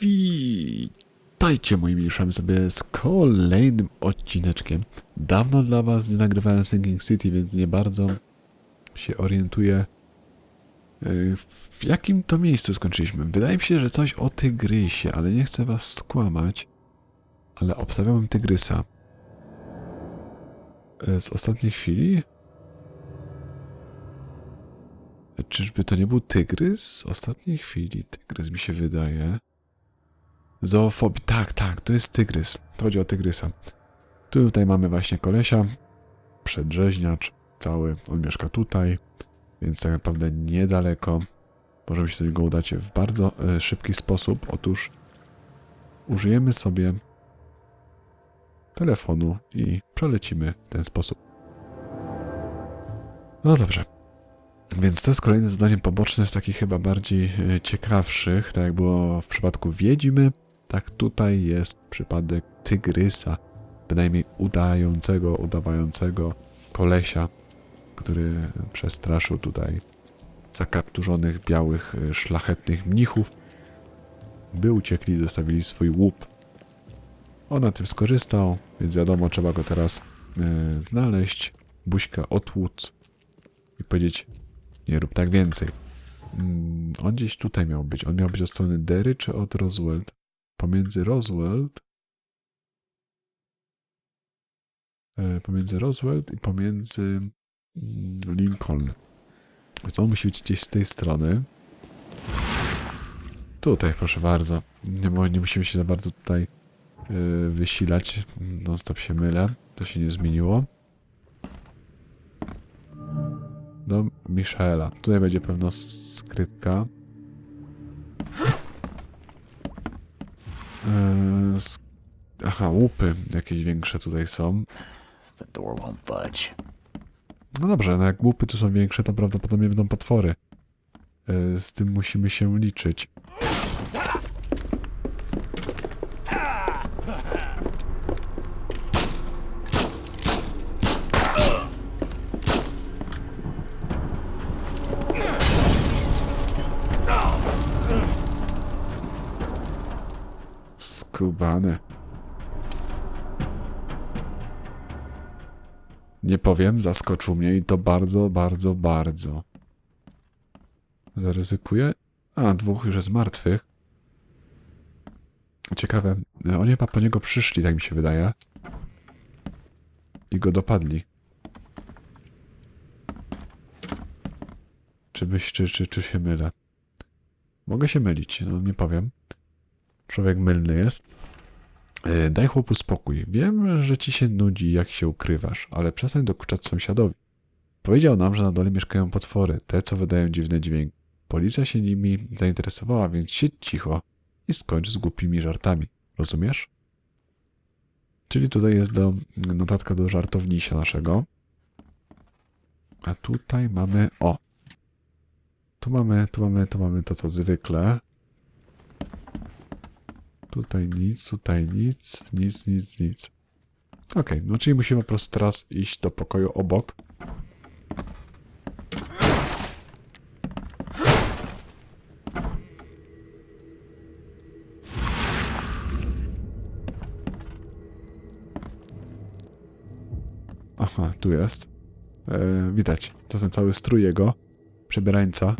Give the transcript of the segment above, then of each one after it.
Witajcie moi mniejszami sobie z kolejnym odcineczkiem. Dawno dla was nie nagrywałem Sinking City, więc nie bardzo się orientuję yy, w jakim to miejscu skończyliśmy. Wydaje mi się, że coś o tygrysie, ale nie chcę was skłamać. Ale obstawiałem tygrysa. Yy, Z ostatniej chwili? Czyżby to nie był tygrys z ostatniej chwili? Tygrys mi się wydaje. Zoofobii. Tak, tak, to jest tygrys. Chodzi o tygrysa. Tutaj mamy właśnie kolesia. Przedrzeźniacz cały. On mieszka tutaj, więc tak naprawdę niedaleko. Możemy się do niego udać w bardzo e, szybki sposób. Otóż użyjemy sobie telefonu i przelecimy w ten sposób. No dobrze. Więc to jest kolejne zadanie poboczne z takich chyba bardziej e, ciekawszych, tak jak było w przypadku Wiedźmy, tak tutaj jest przypadek Tygrysa, bynajmniej udającego, udawającego kolesia, który przestraszył tutaj zakapturzonych białych, e, szlachetnych mnichów, by uciekli i zostawili swój łup. On na tym skorzystał, więc wiadomo, trzeba go teraz e, znaleźć, buźkę otłuc i powiedzieć nie rób tak więcej. Mm, on gdzieś tutaj miał być. On miał być od strony Derry czy od Roswell? Pomiędzy Roswell. E, pomiędzy Roswell i pomiędzy mm, Lincoln. Więc on musi być gdzieś z tej strony. Tutaj, proszę bardzo. Nie, nie musimy się za bardzo tutaj e, wysilać. Non stop się mylę. To się nie zmieniło do Michaela. Tutaj będzie pewno s- skrytka. Aha, łupy jakieś większe tutaj są. No dobrze, no jak łupy tu są większe, to prawdopodobnie będą potwory. Eee, Z tym musimy się liczyć. Skubane. Nie powiem, zaskoczył mnie i to bardzo, bardzo, bardzo. Zaryzykuję. A, dwóch już jest martwych. Ciekawe. Oni chyba po niego przyszli, tak mi się wydaje. I go dopadli. Czy, byś, czy, czy, czy się mylę? Mogę się mylić, no nie powiem. Człowiek mylny jest. E, Daj chłopu spokój. Wiem, że ci się nudzi, jak się ukrywasz, ale przestań dokuczać sąsiadowi. Powiedział nam, że na dole mieszkają potwory, te co wydają dziwne dźwięki. Policja się nimi zainteresowała, więc siedź cicho i skończ z głupimi żartami. Rozumiesz? Czyli tutaj jest do, notatka do żartownisia naszego. A tutaj mamy... O! Tu mamy, tu mamy, tu mamy to co zwykle. Tutaj nic, tutaj nic, nic, nic, nic. Okej, no czyli musimy po prostu teraz iść do pokoju obok. Aha, tu jest. E, widać, to ten cały strój jego, przebierańca.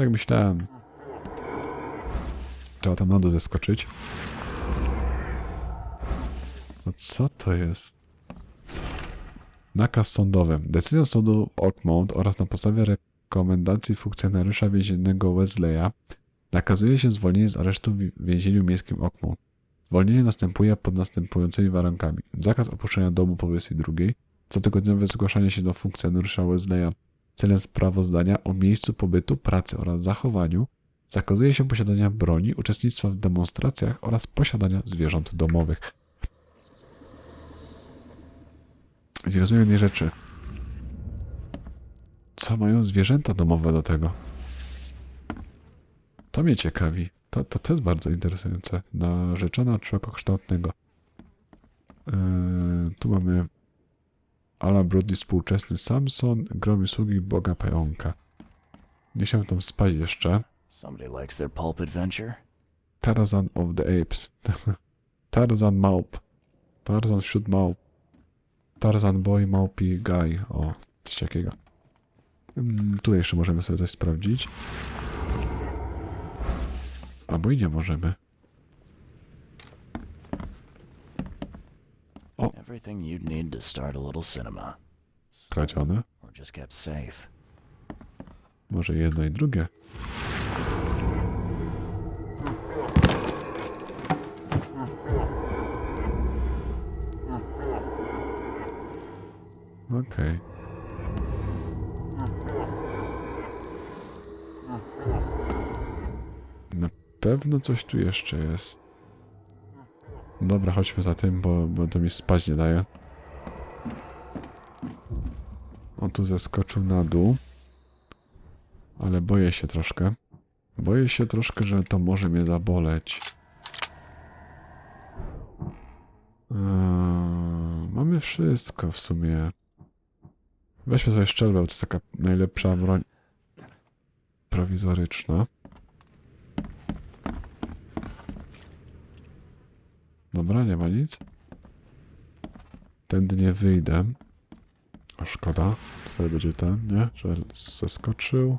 Tak myślałem. Trzeba tam na dół zeskoczyć. No co to jest? Nakaz sądowy. Decyzją sądu Oakmont oraz na podstawie rekomendacji funkcjonariusza więziennego Wesleya nakazuje się zwolnienie z aresztu w więzieniu miejskim Oakmont. Zwolnienie następuje pod następującymi warunkami. Zakaz opuszczenia domu po 22, cotygodniowe zgłaszanie się do funkcjonariusza Wesleya celem sprawozdania o miejscu pobytu, pracy oraz zachowaniu, zakazuje się posiadania broni, uczestnictwa w demonstracjach oraz posiadania zwierząt domowych. Nie jednej rzeczy. Co mają zwierzęta domowe do tego? To mnie ciekawi. To, to, to jest bardzo interesujące. Narzeczona człowiekokształtnego. Yy, tu mamy Alan Brody współczesny Samson, gromi sługi Boga Pająka. Nie chciałem tam spać jeszcze. Somebody likes their pulp adventure. Tarzan of the Apes. Tarzan Małp. Tarzan wśród małp. Tarzan Boy, Małpi Guy. O, coś takiego. Mm, Tu jeszcze możemy sobie coś sprawdzić. Albo i nie możemy. Everything you'd need to start a little cinema. Kradzione. Or just kept safe. Może jedno i drugie. Okej. Na pewno coś tu jeszcze jest. Dobra, chodźmy za tym, bo, bo to mi spać nie daje. On tu zeskoczył na dół. Ale boję się troszkę. Boję się troszkę, że to może mnie zaboleć. Eee, mamy wszystko w sumie. Weźmy sobie szczelbę, bo to jest taka najlepsza broń prowizoryczna. Dobra, nie ma nic. Tędy nie wyjdę. O, szkoda. Tutaj będzie ten, nie? Że zeskoczył.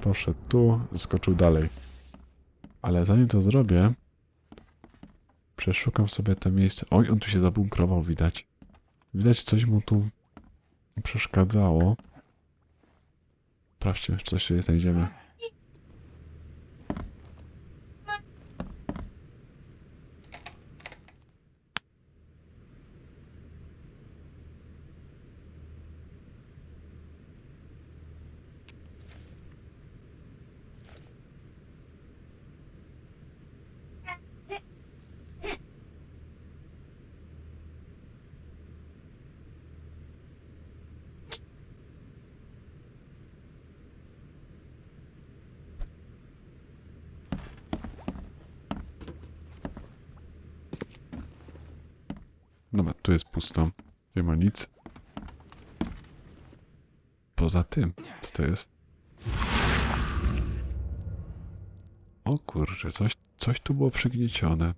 Poszedł tu, zeskoczył dalej. Ale zanim to zrobię, przeszukam sobie to miejsce. Oj, on tu się zabunkrował, widać. Widać, coś mu tu przeszkadzało. Sprawdźcie, czy coś tutaj znajdziemy. Dobra, tu jest pusto. Nie ma nic. Poza tym, co to jest? O kurczę, coś, coś tu było przygniecione.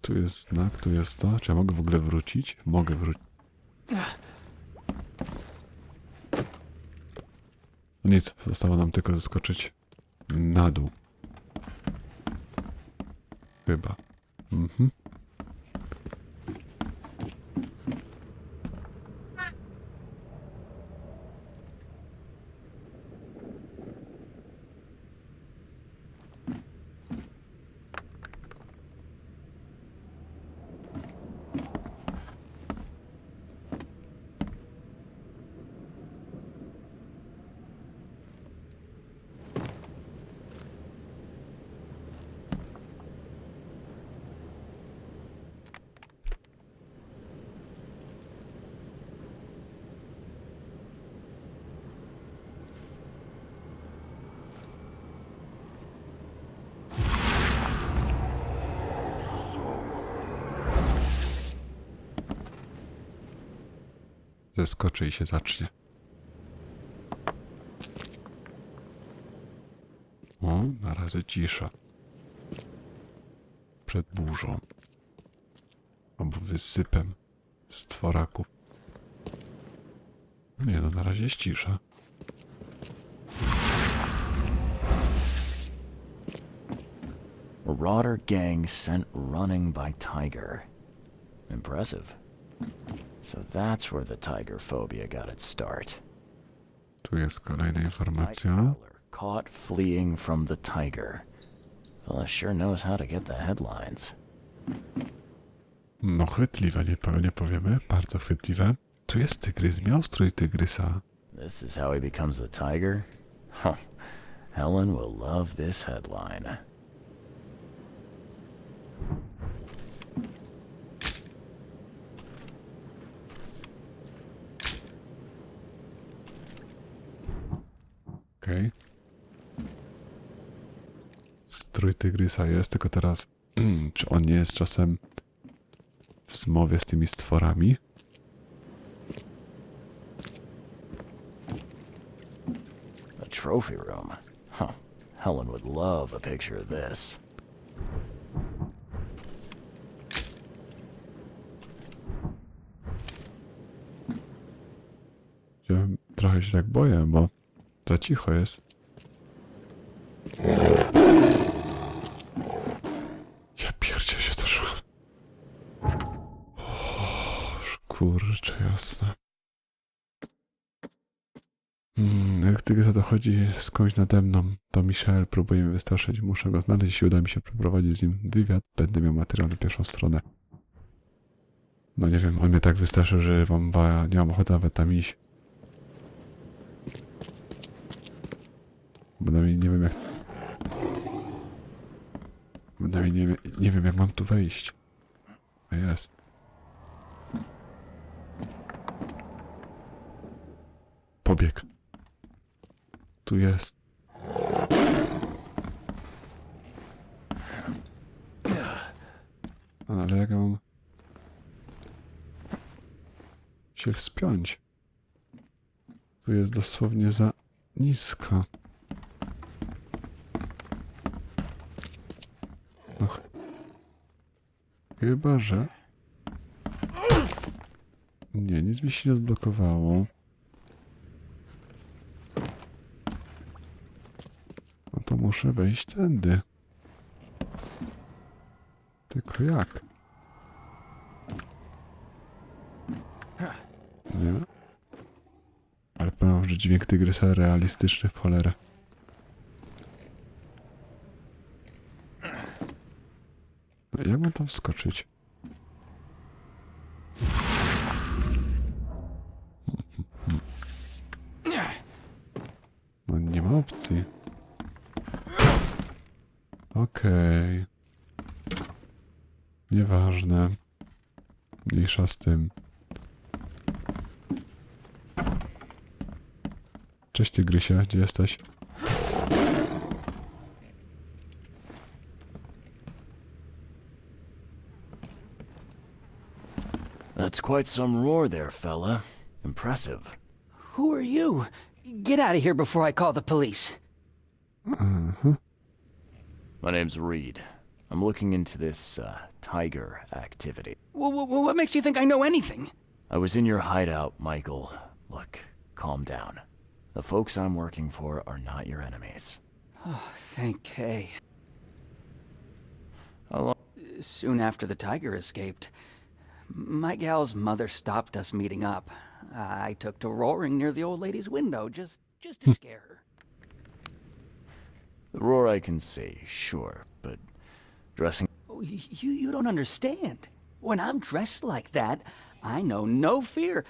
Tu jest znak, tu jest to. Czy ja mogę w ogóle wrócić? Mogę wrócić. No nic, zostało nam tylko zeskoczyć na dół. Chyba. Mhm. Zeskoczy i się zacznie. O, na razie cisza. Przed burzą. Albo wysypem stworaków. No Nie no, na razie jest cisza. Marauder gang sent running by tiger. Impressive. So that's where the tiger phobia got its start. Tu jest kolejna informacja. Caught fleeing from the tiger. Well, sure knows how to get the headlines. No chwytliwe, nie, nie powiemy. Bardzo chwytliwe. Tu jest tygrys, miał strój tygrysa. This is how he becomes the tiger? Helen will love this headline. Tygrysa jest, tylko teraz... czy on nie jest czasem w zmowie z tymi stworami. A trophy room. Huh. Helen would love a picture of this. Trochę się tak boję, bo za cicho jest. Ja pierdzie się zdarzyłem. O, kurczę jasne. Mm, jak tylko dochodzi skądś nade mną, to Michel próbuje mnie wystraszyć. Muszę go znaleźć, jeśli uda mi się przeprowadzić z nim wywiad. Będę miał materiał na pierwszą stronę. No nie wiem, on mnie tak wystraszył, że mam, ba- nie mam ochoty nawet tam iść. Bynajmniej nie wiem jak... Bynajmniej nie, wiem- nie wiem jak mam tu wejść. Jest. Pobieg. Tu jest. Ale jak ja mam się wspiąć? Tu jest dosłownie za nisko. No, ch- chyba, że... Nie, nic mi się nie odblokowało. No to muszę wejść tędy. Tylko jak? Nie? Ale powiem, że dźwięk tygrysa realistyczny w cholerę. No, jak mam tam wskoczyć? No nie ma opcji. Okej. Nieważne. Mniejsza z tym. Cześć Tygrysie, gdzie jesteś? That's quite some roar there, fella. Impressive. Who are you? Get out of here before I call the police. Uh-huh. My name's Reed. I'm looking into this, uh, tiger activity. What makes you think I know anything? I was in your hideout, Michael. Look, calm down. The folks I'm working for are not your enemies. Oh, Thank Kay. How long? Soon after the tiger escaped, my gal's mother stopped us meeting up. I took to roaring near the old lady's window just just to scare her. The roar I can say, sure, but dressing. Oh, You you don't understand. When I'm dressed like that, I know no fear.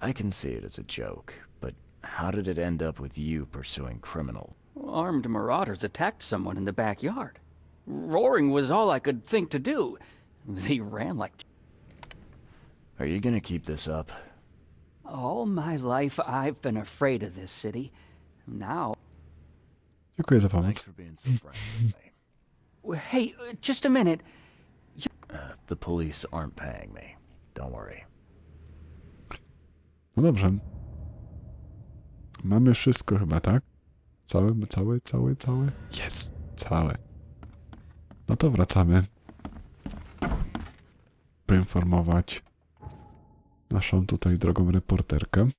I can see it as a joke, but how did it end up with you pursuing criminal? Armed marauders attacked someone in the backyard. Roaring was all I could think to do. They ran like Are you gonna keep this up? All my life, I've been afraid of this city. Now, Dziękuję za Thanks pomoc. for being so frank with me. w- hey, uh, just a minute. Uh, the police aren't paying me. Don't worry. No dobrze. Mamy wszystko chyba, tak? Całe, całe, całe, całe? Jest! Całe. No to wracamy. Poinformować naszą tutaj drogą reporterkę.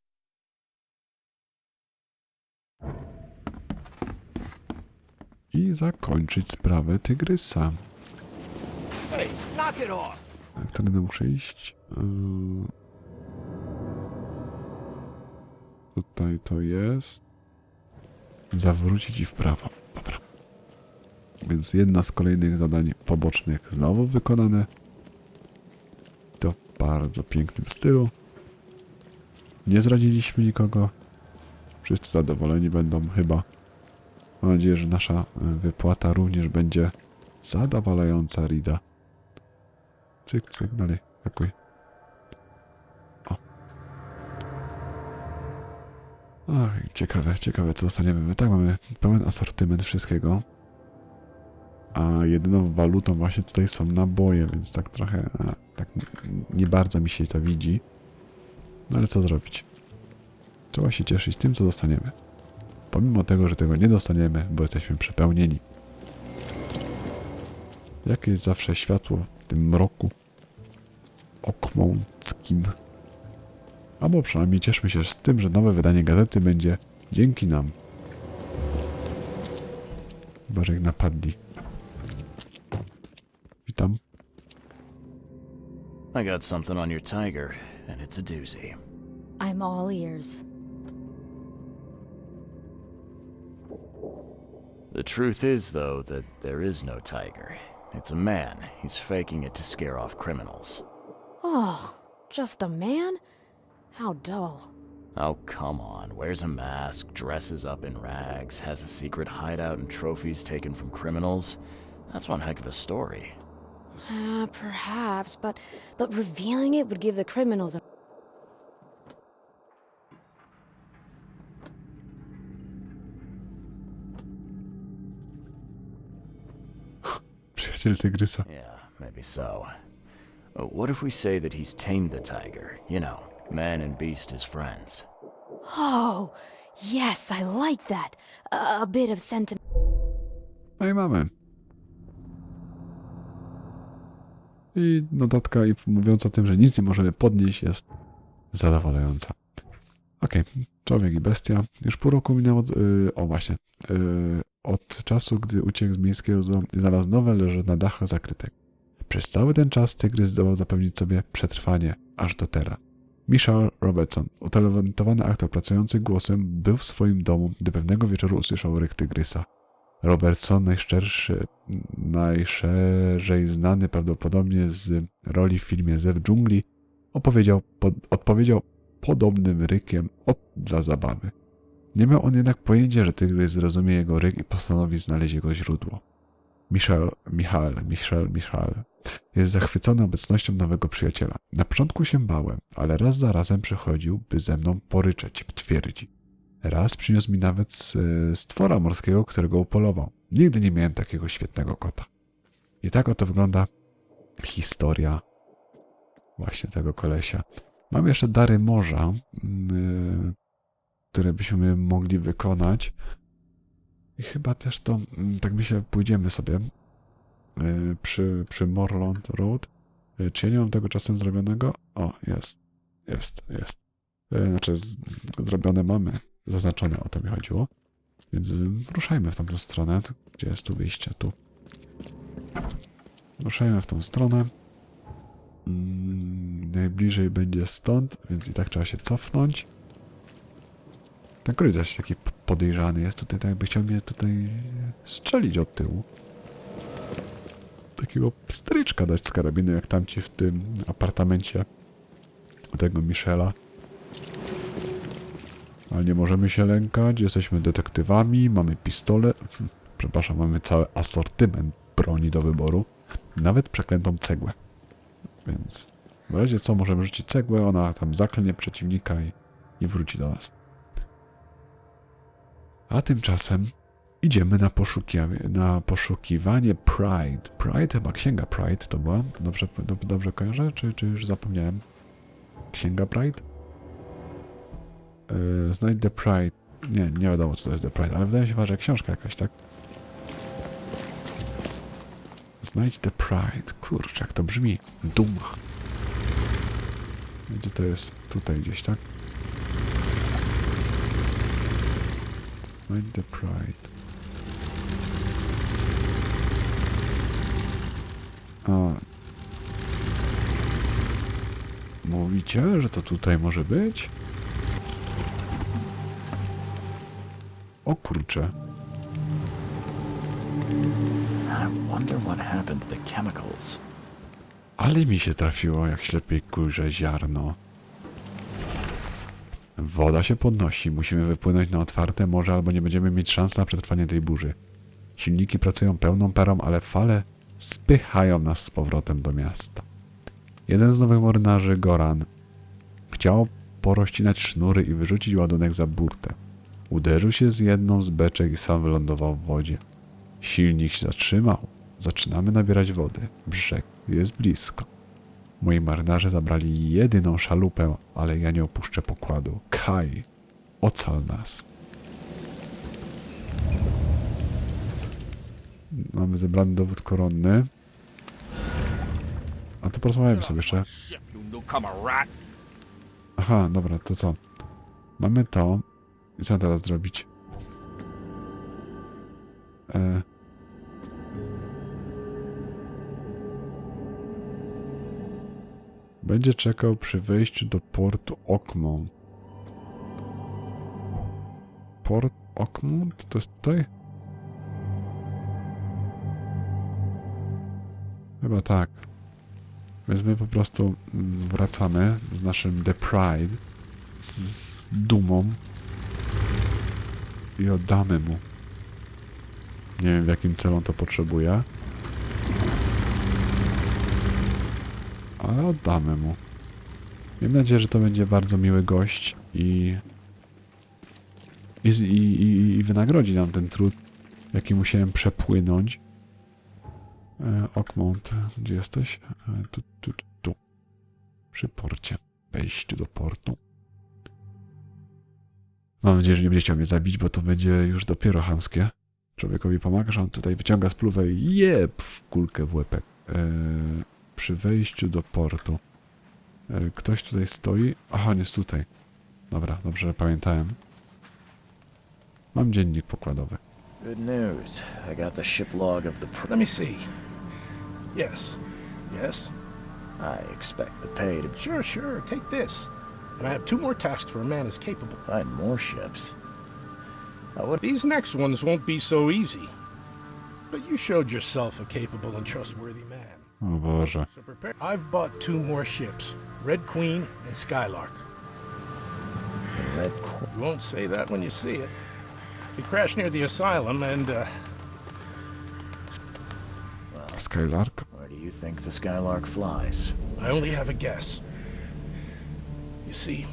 I zakończyć sprawę Tygrysa. Hey, knock it off! A Którędy muszę iść? Yy... Tutaj to jest. Zawrócić i w prawo. Dobra. Więc jedna z kolejnych zadań pobocznych znowu wykonane. To w bardzo pięknym stylu. Nie zradziliśmy nikogo. Wszyscy zadowoleni będą chyba. Mam nadzieję, że nasza y, wypłata również będzie zadowalająca Rida. Cyk, cyk, dalej, hakuj. O. Oj, ciekawe, ciekawe co dostaniemy. My tak mamy pełen asortyment wszystkiego. a jedyną walutą właśnie tutaj są naboje, więc tak trochę, a, tak nie bardzo mi się to widzi. No ale co zrobić? Trzeba się cieszyć tym, co dostaniemy. Pomimo tego, że tego nie dostaniemy, bo jesteśmy przepełnieni. Jakie jest zawsze światło w tym mroku okmąckim. Albo przynajmniej cieszmy się z tym, że nowe wydanie gazety będzie dzięki nam. Chyba, ich napadli. Witam. I got something on your tiger, and it's a doozy. I'm all ears. The truth is, though, that there is no tiger. It's a man. He's faking it to scare off criminals. Oh, just a man? How dull. Oh, come on. Wears a mask, dresses up in rags, has a secret hideout and trophies taken from criminals. That's one heck of a story. Uh, perhaps, but but revealing it would give the criminals a Przyjaciel Tygrysa. Yeah, maybe so. What if we say that he's tamed the tiger? You know, man and beast as friends. Oh, yes, I like that. A, a bit of sentiment. No i mamy. I notatka mówiąca o tym, że nic nie możemy podnieść jest zadowalająca. Okej, człowiek i bestia. Już pół roku minęło, yy, o właśnie, yy, od czasu, gdy uciekł z miejskiego zoo znalazł nowe leży na dachach zakrytek. Przez cały ten czas tygrys zdołał zapewnić sobie przetrwanie, aż do teraz. Michelle Robertson, utalentowany aktor pracujący głosem, był w swoim domu, gdy pewnego wieczoru usłyszał ryk tygrysa. Robertson, najszczerszy, najszerzej znany prawdopodobnie z roli w filmie Zew dżungli, opowiedział, pod, odpowiedział podobnym rykiem od dla zabawy. Nie miał on jednak pojęcia, że tygrys zrozumie jego ryk i postanowi znaleźć jego źródło. Michel, Michal, Michel, Michal jest zachwycony obecnością nowego przyjaciela. Na początku się bałem, ale raz za razem przychodził, by ze mną poryczeć, twierdzi. Raz przyniósł mi nawet stwora morskiego, którego upolował. Nigdy nie miałem takiego świetnego kota. I tak oto wygląda historia właśnie tego kolesia. Mam jeszcze dary morza, yy, które byśmy mogli wykonać. I chyba też to, mm, tak myślę, pójdziemy sobie yy, przy, przy Morland Road. Czy ja nie mam tego czasem zrobionego? O, jest. Jest, jest. Yy, Znaczy, z, zrobione mamy. Zaznaczone, o to mi chodziło. Więc yy, ruszajmy w tamtą stronę. Gdzie jest tu wyjście? Tu. Ruszajmy w tą stronę. Mm, najbliżej będzie stąd, więc i tak trzeba się cofnąć. Ten korytarz jakiś taki podejrzany jest tutaj, tak jakby chciał mnie tutaj strzelić od tyłu. Takiego pstryczka dać z karabinu, jak tamci w tym apartamencie tego Michela. Ale nie możemy się lękać, jesteśmy detektywami, mamy pistolet, hm, przepraszam, mamy cały asortyment broni do wyboru, nawet przeklętą cegłę. Więc w razie co możemy rzucić cegłę, ona tam zaklnie przeciwnika i, i wróci do nas. A tymczasem idziemy na, na poszukiwanie Pride. Pride, chyba księga Pride to była. Dobrze, dob- dobrze kojarzę, czy, czy już zapomniałem? Księga Pride? Yy, znajdź The Pride. Nie, nie wiadomo co to jest The Pride, ale wydaje mi się, że książka jakaś, tak? Znajdź The Pride. Kurczę, jak to brzmi. Duma. Gdzie to jest? Tutaj gdzieś, tak? Znajdź The Pride. A. Mówicie, że to tutaj może być? O kurczę. Ale mi się trafiło jak ślepej kurze ziarno. Woda się podnosi, musimy wypłynąć na otwarte morze, albo nie będziemy mieć szans na przetrwanie tej burzy. Silniki pracują pełną parą, ale fale spychają nas z powrotem do miasta. Jeden z nowych marynarzy, Goran, chciał porozcinać sznury i wyrzucić ładunek za burtę. Uderzył się z jedną z beczek i sam wylądował w wodzie. Silnik się zatrzymał, Zaczynamy nabierać wody. Brzeg jest blisko. Moi marynarze zabrali jedyną szalupę, ale ja nie opuszczę pokładu. Kaj, ocal nas. Mamy zebrany dowód koronny. A to porozmawiamy sobie jeszcze. Aha, dobra, to co? Mamy to. Co teraz zrobić? E... Będzie czekał przy wejściu do portu Okmont. Port Okmont? To jest tutaj? Chyba tak. Więc my po prostu mm, wracamy z naszym The Pride, z, z dumą i oddamy mu. Nie wiem w jakim celu on to potrzebuje. Ale oddamy mu. Mam nadzieję, że to będzie bardzo miły gość i i, i, i, i wynagrodzi nam ten trud, jaki musiałem przepłynąć. E, Okmont, gdzie jesteś? E, tu, tu, tu. Przy porcie. Wejściu do portu. Mam nadzieję, że nie będzie chciał mnie zabić, bo to będzie już dopiero chamskie. Człowiekowi pomagasz, on tutaj wyciąga spluwę i jeb w kulkę w łepek. E, przy wejściu do portu. E, ktoś tutaj stoi. Aha, nie jest tutaj. Dobra, dobrze, pamiętałem. Mam dziennik pokładowy. Good news. I got the ship log of the. Let me see. Yes. Yes. I expect the pay to Sure, sure. Take this. And I have two more tasks for a man as capable. find more ships. I would. These next ones won't be so easy. But you showed yourself a capable and trustworthy man. O Boże. I've bought two more ships Red Queen and Skylark. Red Qu- You won't say that when you see it. They crashed near the asylum, and, uh, Skylark. Where do you think the Skylark flies? I only have a guess. You see,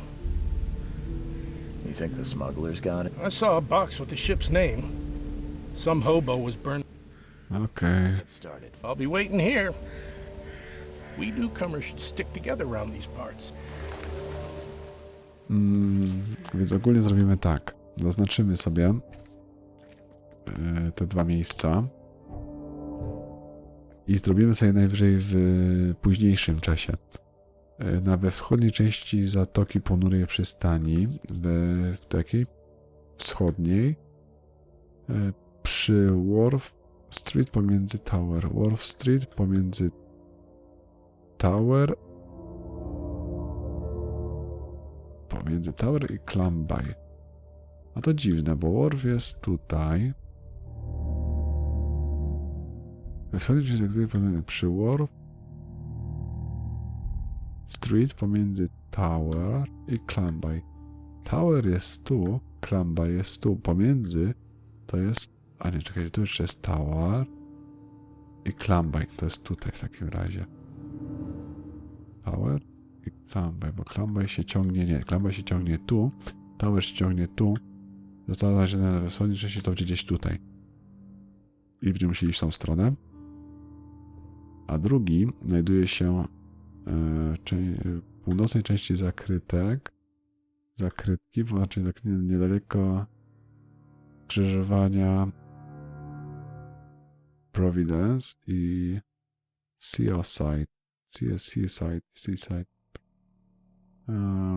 You think the smugglers got it? I saw a box with the ship's name. Some hobo was burned. Okej. Get started. I'll be waiting here. We newcomers should stick together around these parts. Mm, więc ogólnie zrobimy tak. Zaznaczymy sobie e, te dwa miejsca i zrobimy sobie najwyżej w późniejszym czasie. E, Na wschodniej części Zatoki Ponurej Przystani, w, w takiej wschodniej, e, przy Wharf Street pomiędzy Tower, Wharf Street pomiędzy Tower pomiędzy Tower i Clambay. A to dziwne, bo Worf jest tutaj. Zatoki pomiędzy przy Worf Street pomiędzy Tower i Clambay. Tower jest tu, Clambay jest tu, pomiędzy to jest... A nie, czekajcie, tu jeszcze jest Tower i Clambay, to jest tutaj w takim razie. Tower i Clambay, bo Clambay się ciągnie, nie, Clambay się ciągnie tu, Tower się ciągnie tu, została się na wschodniej części, to będzie gdzieś tutaj. I będziemy musieli iść w tą stronę. A drugi znajduje się e, w północnej części zakrytek, zakrytki, bo znaczy tak nie- niedaleko skrzyżowania Providence i Seaside. Sea- Seaside, Seaside.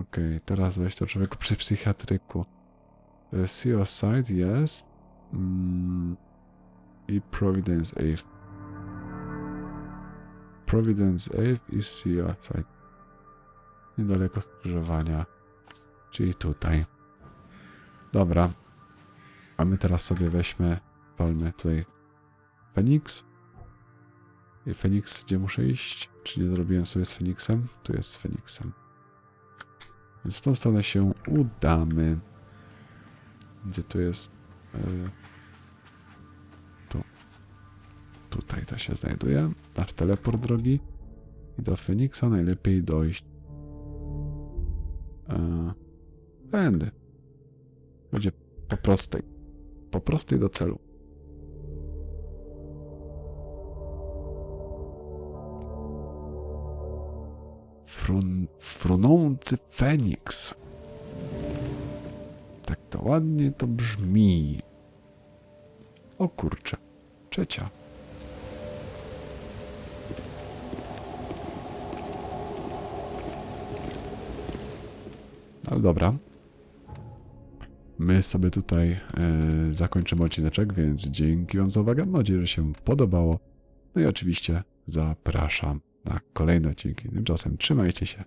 Okej, teraz weź to człowieku przy psychiatryku. E, Seaside jest mm, i Providence Ave. Providence Ave i Seaside. Niedaleko skrzyżowania. Czyli tutaj. Dobra. A my teraz sobie weźmy, walmy tutaj Phoenix. I Phoenix, gdzie muszę iść? Czy nie zrobiłem sobie z Phoenixem? Tu jest z Phoenixem. Więc w tą stronę się udamy. Gdzie tu jest? Yy, tu. Tutaj to się znajduje. Nasz teleport drogi. I do Phoenixa najlepiej dojść. Yy. Będzie po prostej. Po prostej do celu. Frunący Feniks. Tak to ładnie to brzmi. O kurczę. Trzecia. Ale dobra. My sobie tutaj e, zakończymy odcineczek, więc dzięki Wam za uwagę. Mam nadzieję, że się podobało. No i oczywiście zapraszam na kolejne odcinki. Tymczasem trzymajcie się.